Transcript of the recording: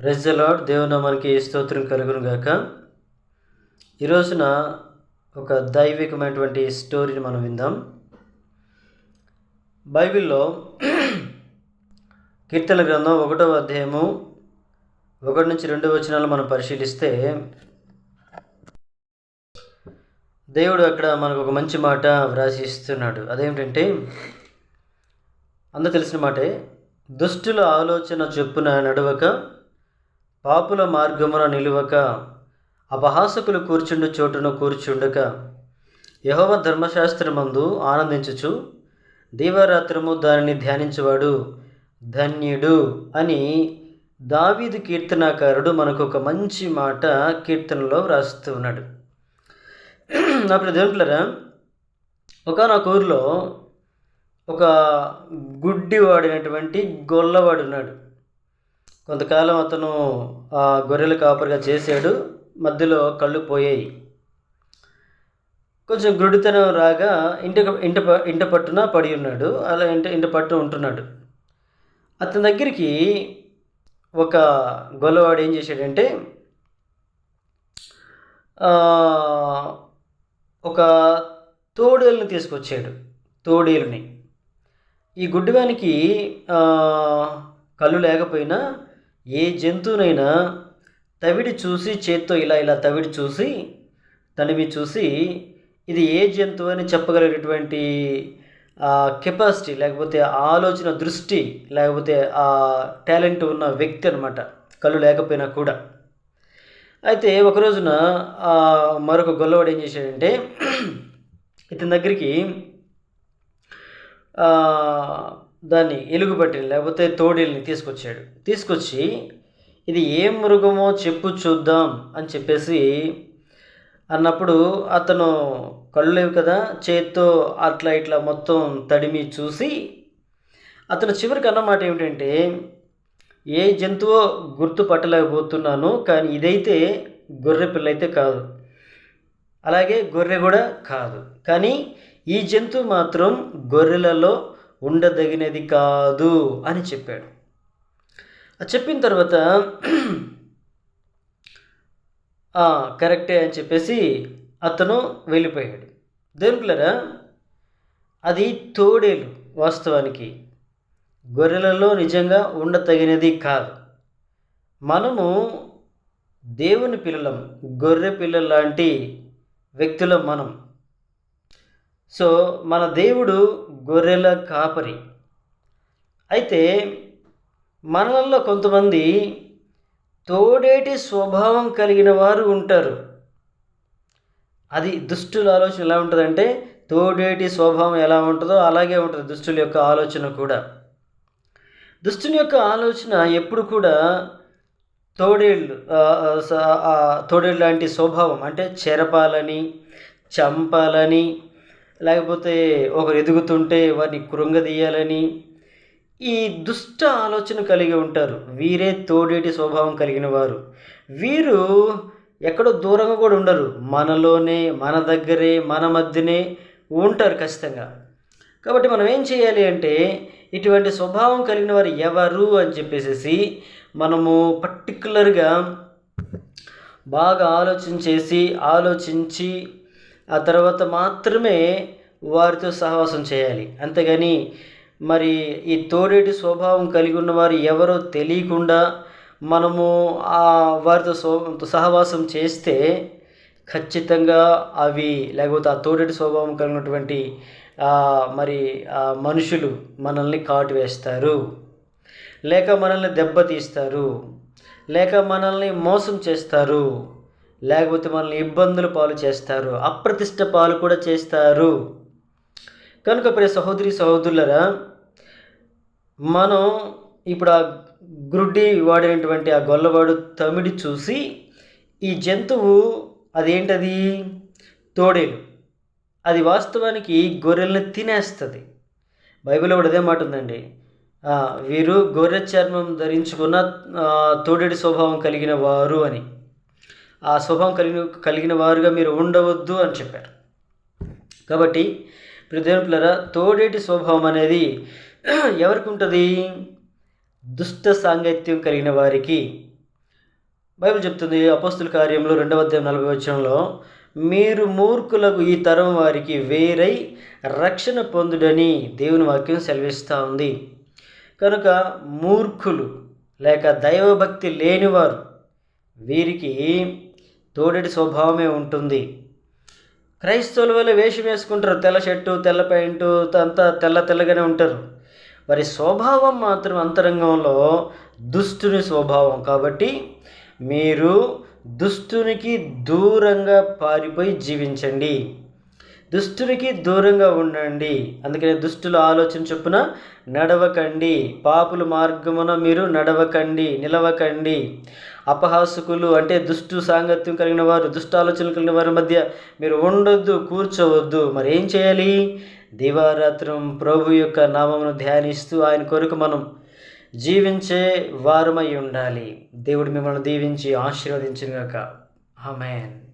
ప్రజలాడ్ దేవున మనకి స్తోత్రం కలుగును గాక. ఈ రోజున ఒక దైవికమైనటువంటి స్టోరీని మనం విందాం. బైబిల్లో కీర్తన గ్రంథం ఒకటవ అధ్యాయము ఒకటి నుంచి రెండు వచనాలు మనం పరిశీలిస్తే దేవుడు అక్కడ మనకు ఒక మంచి మాట వ్రాసి ఇస్తున్నాడు అదేమిటంటే అందరూ తెలిసిన మాటే దుష్టుల ఆలోచన చొప్పున నడవక పాపుల మార్గమున నిలువక అపహాసకులు కూర్చుండు చోటును కూర్చుండక యహోవ ధర్మశాస్త్రమందు ఆనందించుచు దీవారాత్రము దానిని ధ్యానించేవాడు ధన్యుడు అని దావీదు కీర్తనాకారుడు మనకు ఒక మంచి మాట కీర్తనలో వ్రాస్తూ ఉన్నాడు. నా ప్రదేవులరా ఒకనొక ఊరిలో ఒక గుడ్డి వాడినటువంటి గొల్లవాడు ఉన్నాడు. కొంతకాలం అతను ఆ గొర్రెల కాపరిగా చేశాడు మధ్యలో కళ్ళు పోయాయి. కొంచెం గుడితనం రాగా ఇంటి ఇంట ఇంట పట్టున పడి ఉన్నాడు. అలా ఇంట ఇంట పట్టు ఉంటున్నాడు. అతని దగ్గరికి ఒక గొల్లవాడు ఏం చేశాడంటే ఒక తోడేలుని తీసుకొచ్చాడు. తోడేలుని. ఈ గుడ్డివానికి కళ్ళు లేకపోయినా ఏ జంతువునైనా తవిడి చూసి చేత్తో ఇలా ఇలా తవిడి చూసి తనివి చూసి ఇది ఏ జంతువు అని చెప్పగలిగేటువంటి కెపాసిటీ లేకపోతే ఆలోచన దృష్టి లేకపోతే ఆ టాలెంట్ ఉన్న వ్యక్తి అనమాట కళ్ళు లేకపోయినా కూడా. అయితే ఒక రోజున మరొక గొల్లవాడు ఏం చేశాడంటే ఇతని దగ్గరికి దాన్ని ఎలుగుబట్టి లేకపోతే తోడేల్ని తీసుకొచ్చాడు. తీసుకొచ్చి ఇది ఏ మృగమో చెప్పు చూద్దాం అని చెప్పేసి అన్నప్పుడు అతను కళ్ళు లేవు కదా చేత్తో అట్లా ఇట్లా మొత్తం తడిమి చూసి అతను చివరికి అన్నమాట ఏమిటంటే ఏ జంతువో గుర్తుపట్టలేకపోతున్నాను కానీ ఇదైతే గొర్రె పిల్ల అయితే కాదు. అలాగే గొర్రె కూడా కాదు. కానీ ఈ జంతువు మాత్రం గొర్రెలలో ఉండదగినది కాదు అని చెప్పాడు. చెప్పిన తర్వాత కరెక్టే అని చెప్పేసి అతను వెళ్ళిపోయాడు. దేనికిలరా అది తోడేలు వాస్తవానికి గొర్రెలలో నిజంగా ఉండతగినది కాదు. మనము దేవుని పిల్లలం గొర్రె పిల్లల లాంటి వ్యక్తులం మనం. సో మన దేవుడు గొర్రెల కాపరి. అయితే మనలో కొంతమంది తోడేటి స్వభావం కలిగిన వారు ఉంటారు. అది దుష్టుల ఆలోచన ఎలా ఉంటుందంటే తోడేటి స్వభావం ఎలా ఉంటుందో అలాగే ఉంటుంది దుష్టుల యొక్క ఆలోచన కూడా. దుష్టుని యొక్క ఆలోచన ఎప్పుడు కూడా తోడేళ్ళు తోడేళ్ళు లాంటి స్వభావం అంటే చెరపాలని చంపాలని లేకపోతే ఒకరు ఎదుగుతుంటే వారిని కృంగదీయాలని ఈ దుష్ట ఆలోచన కలిగి ఉంటారు. వీరే తోడేటి స్వభావం కలిగిన వారు. వీరు ఎక్కడో దూరంగా కూడా ఉండరు. మనలోనే మన దగ్గరే మన మధ్యనే ఉంటారు ఖచ్చితంగా. కాబట్టి మనం ఏం చేయాలి అంటే ఇటువంటి స్వభావం కలిగిన వారు ఎవరు అని చెప్పేసి మనము పర్టికులర్గా బాగా ఆలోచించేసి ఆలోచించి ఆ తర్వాత మాత్రమే వారితో సహవాసం చేయాలి. అంతేగాని మరి ఈ తోడేటి స్వభావం కలిగి ఉన్నవారు ఎవరో తెలియకుండా మనము ఆ వారితో స్వ సహవాసం చేస్తే ఖచ్చితంగా అవి లేకపోతే ఆ తోడేటి స్వభావం కలిగినటువంటి మరి ఆ మనుషులు మనల్ని కాటు వేస్తారు. లేక మనల్ని దెబ్బతీస్తారు. లేక మనల్ని మోసం చేస్తారు. లేకపోతే మనల్ని ఇబ్బందులు పాలు చేస్తారు అప్రతిష్ట పాలు కూడా చేస్తారు. కనుక ప్రియ సహోదరి సహోదరులరా మనం ఇప్పుడు ఆ గ్రుడ్డి వాడినటువంటి ఆ గొల్లవాడు తమిడి చూసి ఈ జంతువు అదేంటది? తోడేలు. అది వాస్తవానికి గొర్రెల్ని తినేస్తుంది. బైబిల్లో కూడా అదే మాట ఉందండి. వీరు గొర్రె చర్మం ధరించుకున్న తోడేడి స్వభావం కలిగిన వారు అని. ఆ స్వభావం కలిగిన కలిగిన వారుగా మీరు ఉండవద్దు అని చెప్పారు. కాబట్టి ప్రదేవులరా తోడేటి స్వభావం అనేది ఎవరికి ఉంటుంది? దుష్ట సాంగత్యం కలిగిన వారికి. బైబిల్ చెప్తుంది అపోస్తుల కార్యంలో రెండవ అధ్యాయం నలభై వచ్చంలో మీరు మూర్ఖులకు ఈ తరం వారికి వేరై రక్షణ పొందుడని దేవుని వాక్యం సెలవిస్తూ ఉంది. కనుక మూర్ఖులు లేక దైవభక్తి లేనివారు వీరికి తోడటి స్వభావమే ఉంటుంది. క్రైస్తవుల వల్ల వేషం వేసుకుంటారు. తెల్ల షర్టు తెల్ల ప్యాంటు అంతా తెల్ల తెల్లగానే ఉంటారు. వారి స్వభావం మాత్రం అంతరంగంలో దుష్టుని స్వభావం. కాబట్టి మీరు దుష్టునికి దూరంగా పారిపోయి జీవించండి. దుష్టునికి దూరంగా ఉండండి. అందుకని దుష్టుల ఆలోచన చొప్పున నడవకండి. పాపుల మార్గమున మీరు నడవకండి నిలవకండి. అపహాసుకులు అంటే దుష్టు సాంగత్యం కలిగిన వారు దుష్ట ఆలోచనలు కలిగిన వారి మధ్య మీరు ఉండొద్దు కూర్చోవద్దు. మరి ఏం చేయాలి? దివారాత్రం ప్రభు యొక్క నామమును ధ్యానిస్తూ ఆయన కొరకు మనం జీవించే వారమై ఉండాలి. దేవుడు మిమ్మల్ని దీవించి ఆశీర్వదించినగాక ఆమెన్.